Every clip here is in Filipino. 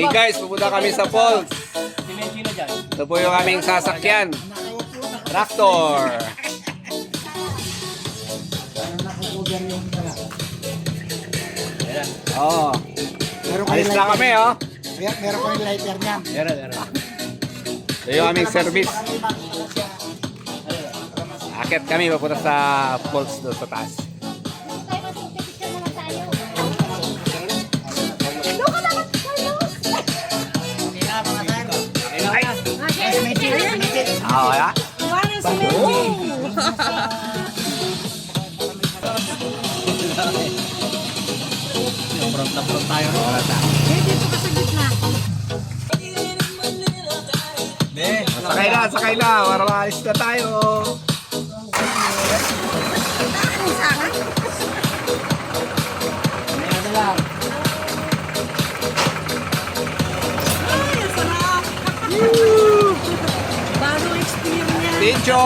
Hey guys, pupunta kami sa falls. Ito po yung aming sasakyan. Tractor. Oh, alis na kami oh. Meron, meron kayong lighter niyan. Meron, meron. Ito yung aming service. Akit kami papunta sa falls doon sa taas. Ah, wala? Front na front tayo. Na. Dito ka sa gitna. Sakay na, sakay na. Para maalis na tayo. Picture!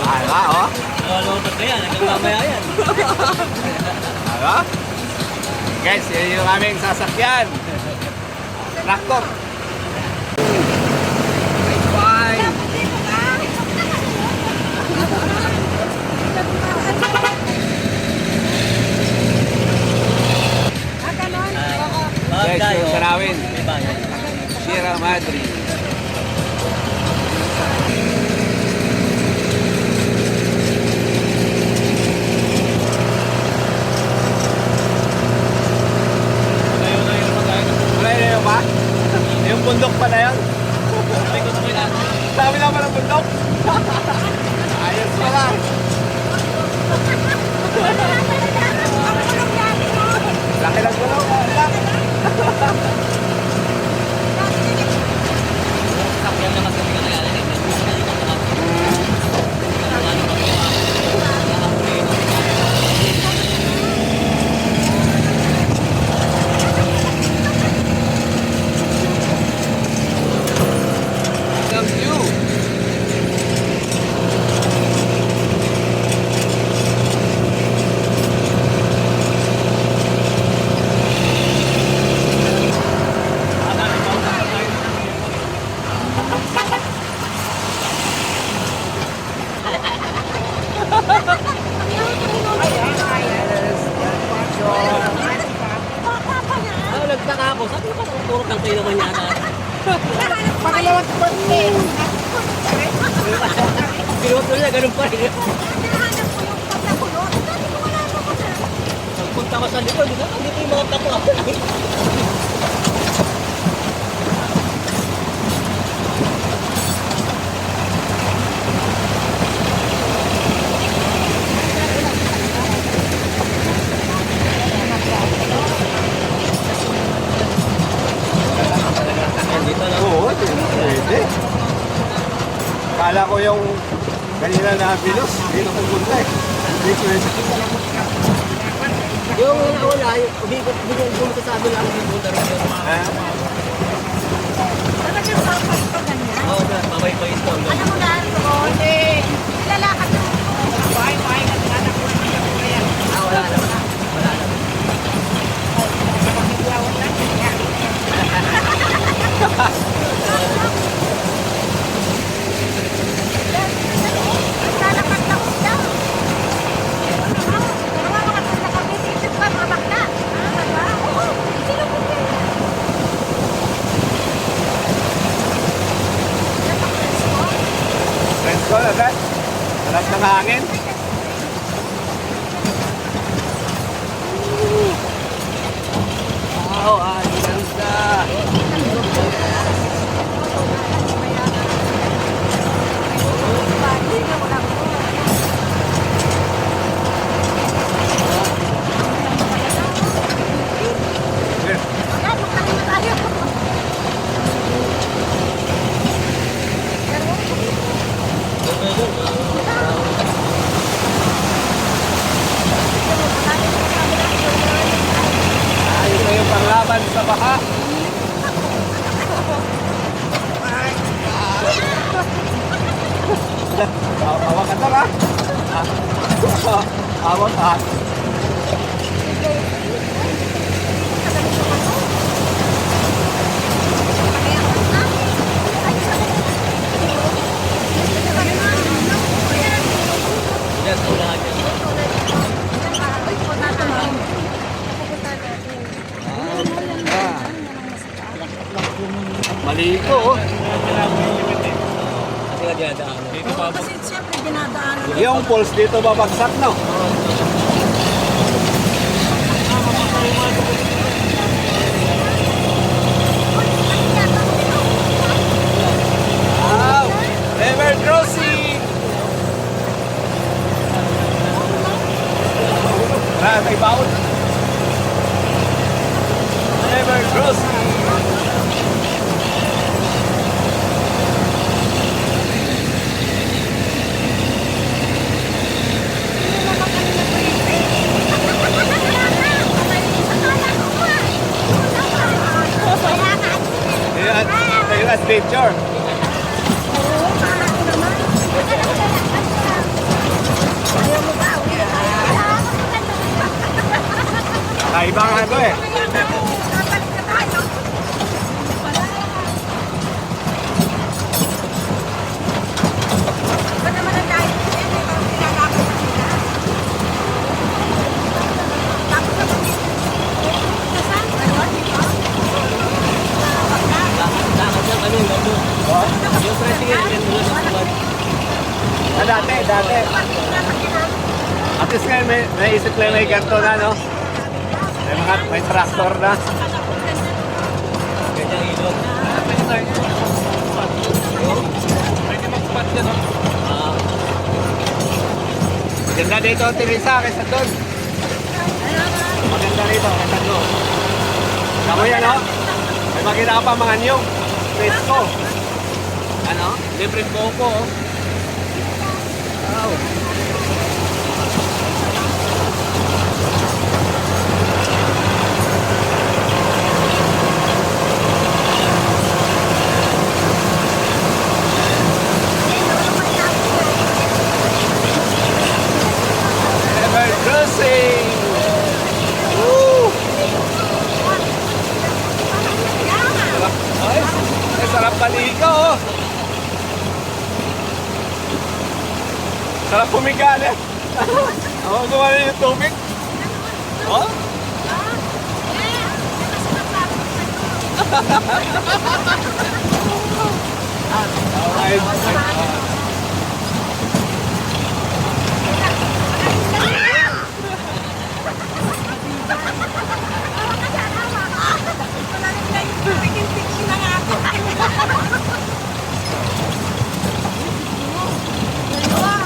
Ala, oh. Lolotot na yan. Hanggang mamaya yan. Ano? Guys, yun yung aming sasakyan. Tractor. Bye. Guys, yung Sarawin. May bayad. Sierra Madre. Wala na yun ba? Yung bundok pa na yun? Sabi na ng bundok? Ayos pala. Laki lang gulong. Sakyan naman sa tingin na yan. Ang view. Ah, nagtaka ako. Sabi ko, puro kantay naman yata. Pangalawang konti. Pinuot ko niya, ganun pa rin. Hinahanap ko yung pagkakulot. Sabi ko, wala pa ko sa... Pagpunta ko sa likod, di ba? Dito yung mga tapo. Dito lang. Oo, pwede. Kala ko yung na bilos, dito pupunta eh. Hindi pwede. Yung wala, wala. Yung umikot, bigyan ko sa sabi lang yung punta rin yun. Ha? Talagang sapat pa ganyan. Oo, na, mamay pa yung stone. Alam mo na, Ronde. Lalakad na. Bye, bye. Naglanak ko na ako yan. Ah, wala na. Wala na. Magigawat lang. Lalakad na ako daw. Kawawa ka sa kabitisip ka, mabakla. Ah, ba? Oo. Sino ko yan? Napaklas mo? Friends ko agad. Alas ng hangin. Wow, ang ganda. Ayun na yung panglaban sa baha. Hawakan na ha. Hawak ha. Paliko, oh. Kasi nga dinadaanan. Oo, kasi siyempre dinadaanan. Yung pulse dito babagsak, no? Wow! River crossing! May baon. River crossing! Ayan, ito yung adventure. Kakaiba nga ito eh. Lakad lang kami, gano'n. Yung tricycle, yan doon sa tuwan. Ah, dati, dati. At least ngayon may, may isip lang may ganito na, no? May mga, may tractor na. Ganyang ilog. Ah, Maganda dito ang Teresa kaysa doon. Maganda dito kaysa doon. Tama yan, no? May makita pa mga niyong. Presko. ano? Libre coco. oh. Wow. River crossing! Woo! Ay, ay, sarap paligo, oh. Sarap pumiga, eh. Ako gumana yung tubig. Oh? Okay. Kaya tayo sasakay ng traktoran. Ah,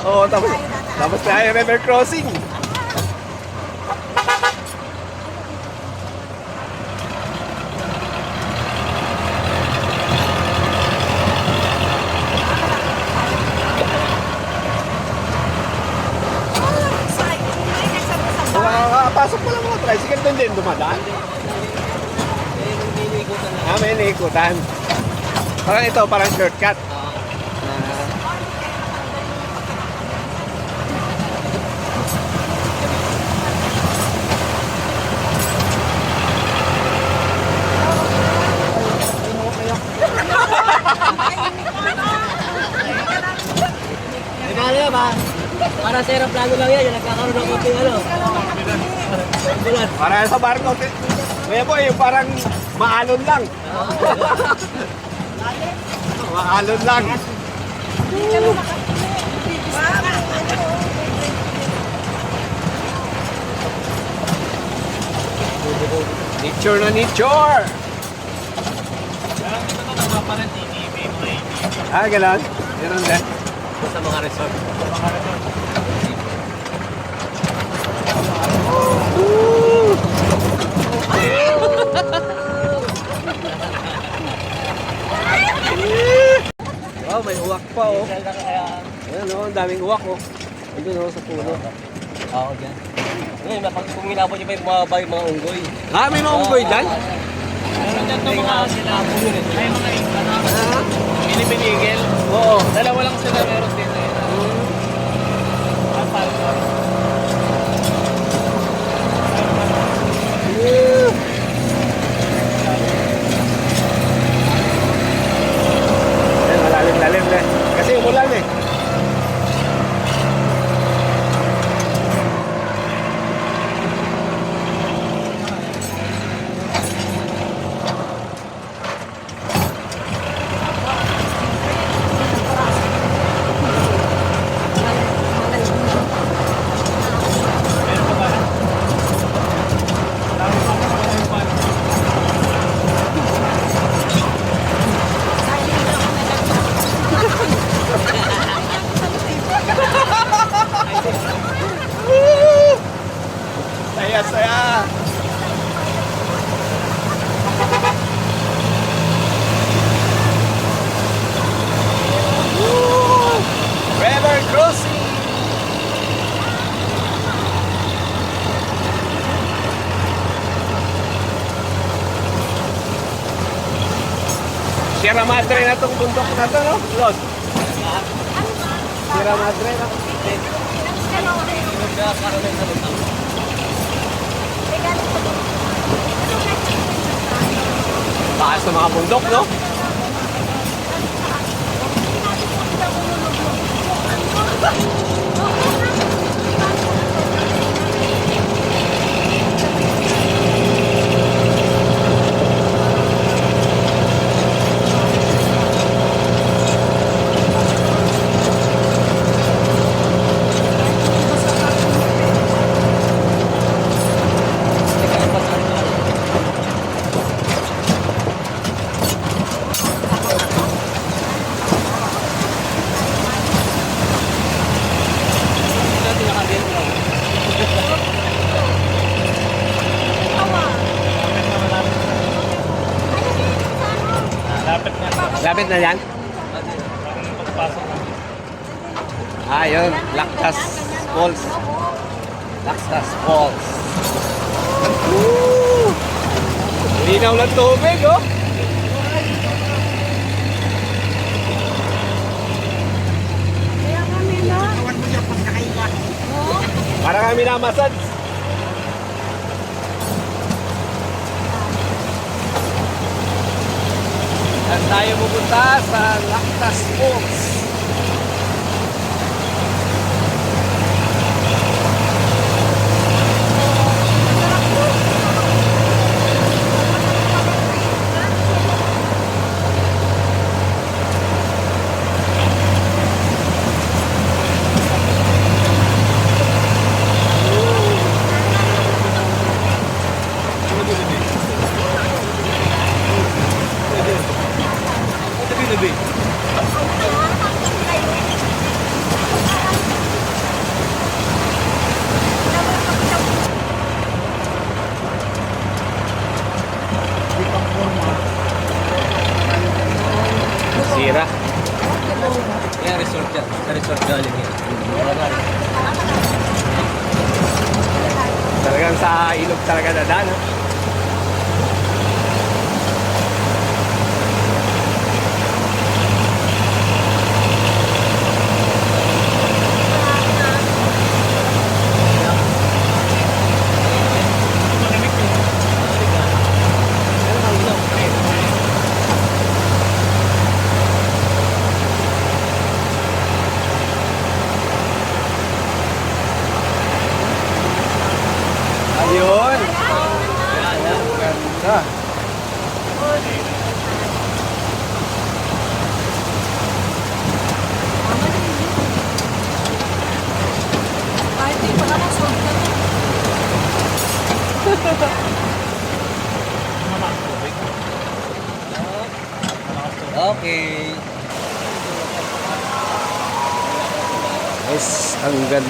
Oo, tapos, tapos tayo river crossing. Nakakapasok pa lang mga tricycle doon din dumadaan. May naikutan. Parang ito, parang shortcut. Nagkala ba? Para sa aeroplano lang yan, yung nagkakaroon ng konting ano. Para sa barko. Kaya po, yung parang maalon lang. Maalon lang. Nature na nature! Ah, gano'n? Gano'n din. Sa mga resort. Wow, may uwak pa oh. Ayan oh, ang daming uwak oh. Ito oh, sa puno. Oo, dyan. Ngayon, napag kung inabot niyo pa yung mga bay, mga unggoy. Ah, may mga unggoy dyan? Meron dyan ng mga eh. Ay, mga Ah, Pinipinigil. oo. Dalawa lang sila meron din. Saya, saya. River crossing. Sierra Madre na itong bundok na ito, no? Los. Sierra Madre na. Sierra Madre na. Taas ng mga bundok, no? Lapit na yan? Ah, yun. Lactas Falls. Lactas Falls. Woo! Linaw ng tubig, oh. Para kami namasad. At tayo pupunta sa Lactas Falls. Baby.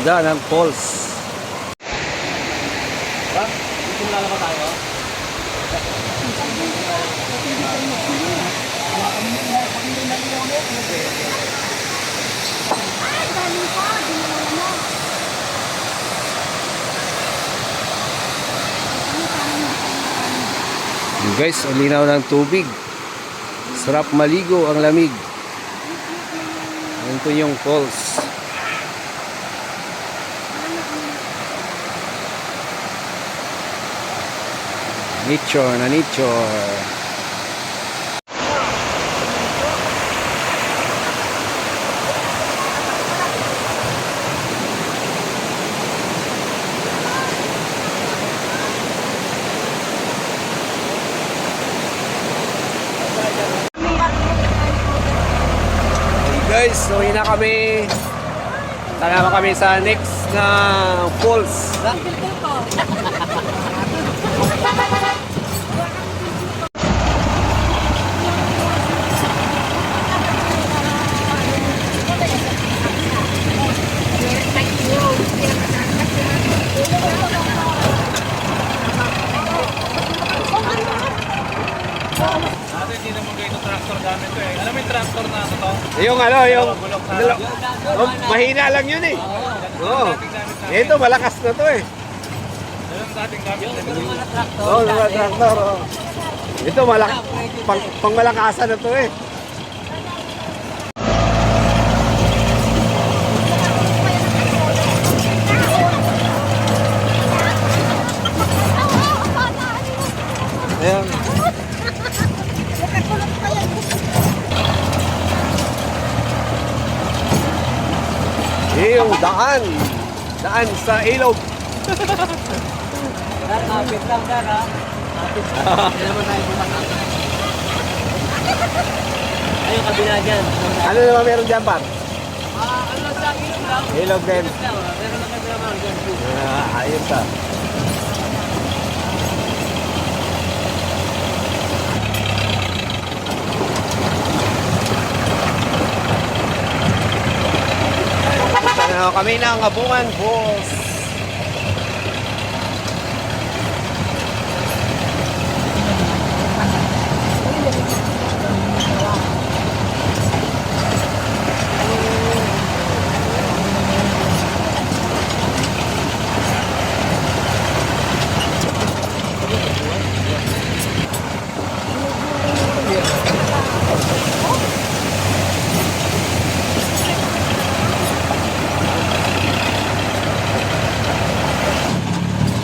Ng falls. Ha? Dito mo lalaba tayo? Guys, ang linaw ng tubig. Sarap maligo ang lamig. Po yung falls. Nature na nature. Guys, uwi na kami. Tara kami sa next na falls. Dati hindi naman ganito tractor gamit ko eh. Alam mo yung tractor na ano to? Yung ano, yung... Bulok sa dalaw- Oh, mahina lang yun eh. Oo. Ito, malakas na to eh. Yun ang dating gamit Yung nila. ito naman na tractor. Oo, oh. Oh. Ito, malak pang, pang malakasan na to eh. Daan. Daan sa ilog. Dar, kapit lang, Dar, ha? Kapit lang. Hindi naman tayo pumatak. Ayun, kabila dyan. Ano naman meron dyan, Pat? Ah, ano sa ilog lang? Ilog din. Ilog lang, ah. Meron lang kami naman dyan. Ah, ayos ah. Ano, kami ng Abungan Falls.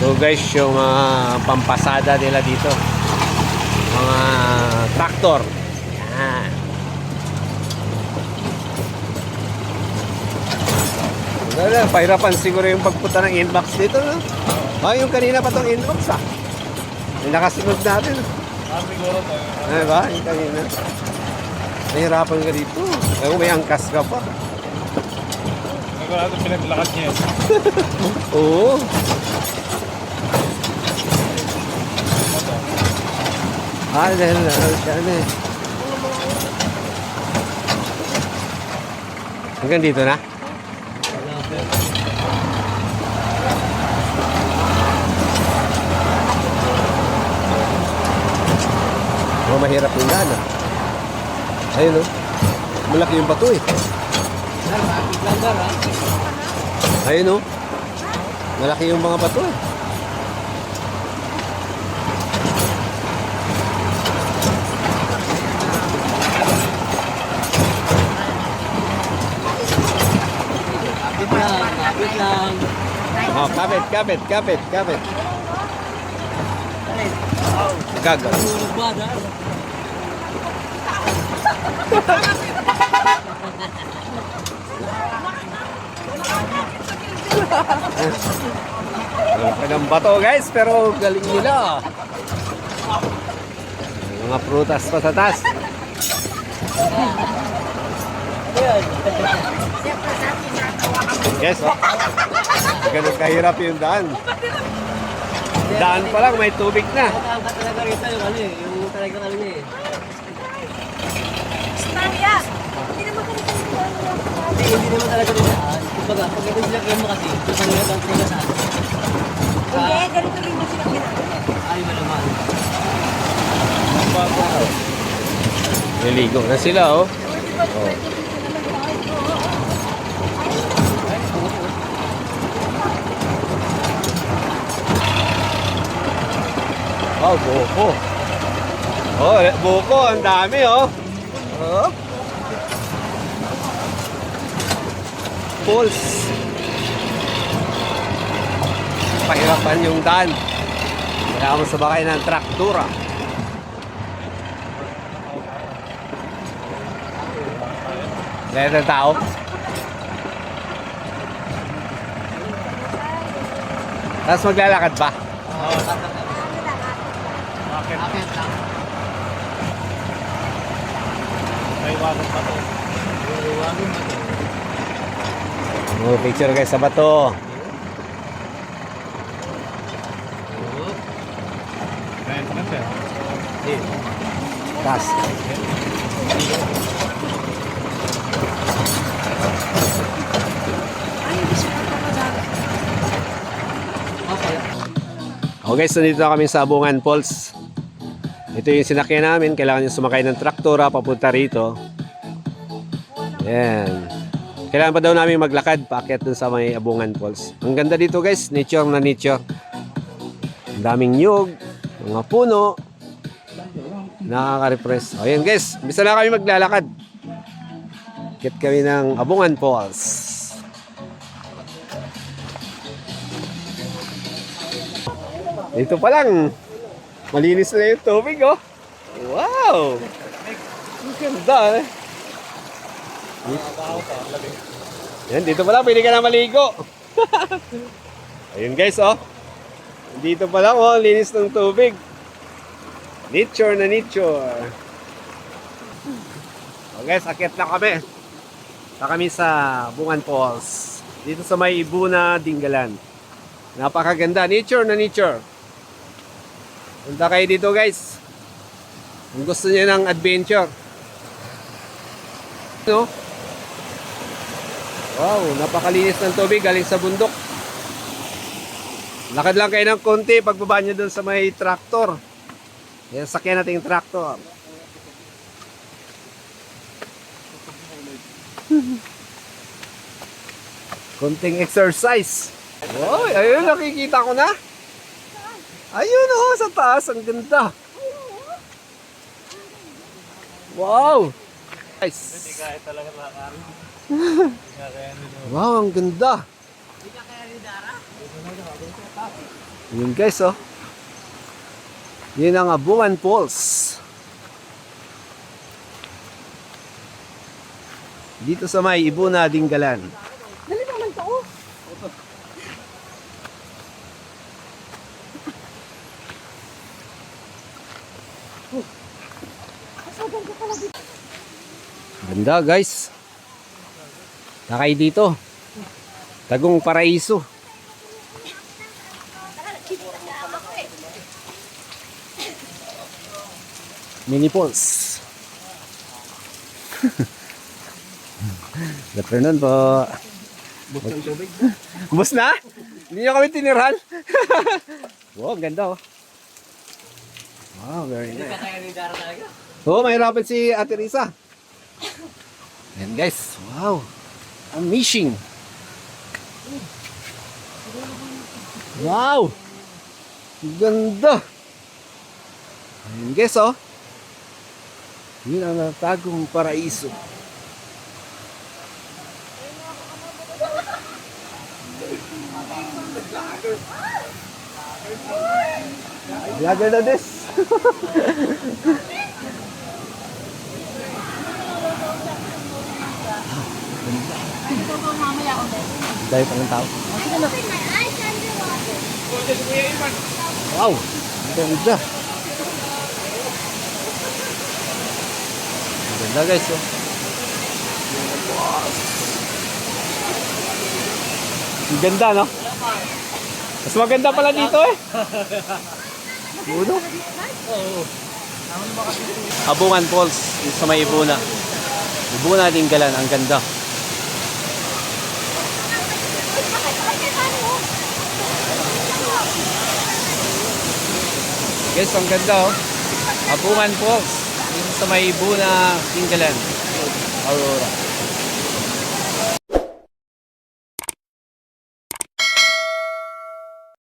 So guys, yung mga pampasada nila dito. Mga traktor. Yan. Wala, pahirapan siguro yung pagpunta ng inbox dito, no? Ah, yung kanina pa tong inbox, ah. Yung nakasunod natin. Ah, siguro to. Ano ba? Yung kanina. Nahirapan ka dito. Pero may angkas ka pa. Sigurado pinaglakad niya. eh. Oo. Ah, dahil na. Ano eh. Hanggang dito na? Oh, mahirap yung daan ah. Ayun oh. Malaki yung bato eh. Ayun oh. Malaki yung mga bato eh. Oh, kapit, kapit, kapit, kapit. Gagal. Malaki ng bato guys, pero galing nila. Mga prutas pa sa taas. Yes, oh. Ganun kahirap yung daan. Daan pa lang, may tubig na. Nakakaangkat talaga rito yung ano eh. Yung talagang ano eh. Staria! Hindi naman kami Hindi, hindi naman talaga rin daan. Kumbaga, pag ito sinakyan mo kasi, ito talaga ang tinasaan. Hindi, ganito rin yung sinakyan. Ay, malaman. Niligo na sila, oh. oh. Oh, buko. Oh, buko, ang dami, oh. Oh. Pulse. Pahirapan yung daan. Kailangan mo sabakay ng traktura. Lahat ng tao. Tapos maglalakad ba? Bakit? Kapit lang. May wagon pa to. Iwanan mo to. Oh, picture guys sa bato. May eh. Tas. Okay. Oh guys, nandito na kami sa Abungan Falls. Ito yung sinakyan namin. Kailangan nyo sumakay ng traktora papunta rito. Yan. Kailangan pa daw namin maglakad paakyat dun sa may Abungan Falls. Ang ganda dito guys, nature na nature. Ang daming nyug, mga puno. Nakaka-refresh. O guys, bisa na kami maglalakad. Kit kami ng Abungan Falls. Dito pa lang, malinis na yung tubig oh. Wow! Ang ganda eh. Yan, dito pa lang, pwede ka na maligo. Ayun guys oh. Dito pa lang oh, linis ng tubig. Nature na nature. Oh guys, akit na kami. Na kami sa Bungan Falls. Dito sa may Ibuna, Dingalan. Napakaganda. Nature na nature. Punta kayo dito guys. Kung gusto niyo ng adventure. No? Wow, napakalinis ng tubig galing sa bundok. Lakad lang kayo ng konti pagbaba nyo dun sa may traktor. Yan, sakyan natin yung traktor. Konting exercise. Wow, ayun, nakikita ko na. Ayun oh, sa taas, ang ganda. Wow! Nice. Hindi kaya talaga. Wow, ang ganda. Yun guys, oh. Yun ang Abuan Falls. Dito sa may Ibuna, Dingalan. Dali naman to. oh. Ganda guys. Nakay dito. Tagong Paraiso. Mini Falls. Good afternoon po. Bus ng tubig. Bus na? Hindi nyo kami tinirhan? wow, ang ganda oh. Wow, very nice. Kaya ni Dara talaga. Oo, oh, mahirapan si Ate Risa. Yan guys, wow. Amazing. Wow. Ganda. Ayan guys, oh. Yun ang natagong paraiso. Vlogger na this. Dahil pa tao. Wow! Ang ganda. Ang ganda guys, oh. Ang ganda, no? Mas maganda pala dito, eh. Uno? Abungan Falls, sa may Ibuna. Ibuna din galan, ang ganda. Guys, ang ganda oh. Abungan Falls. Dito sa may Ibuna, Tinggalan. Aurora.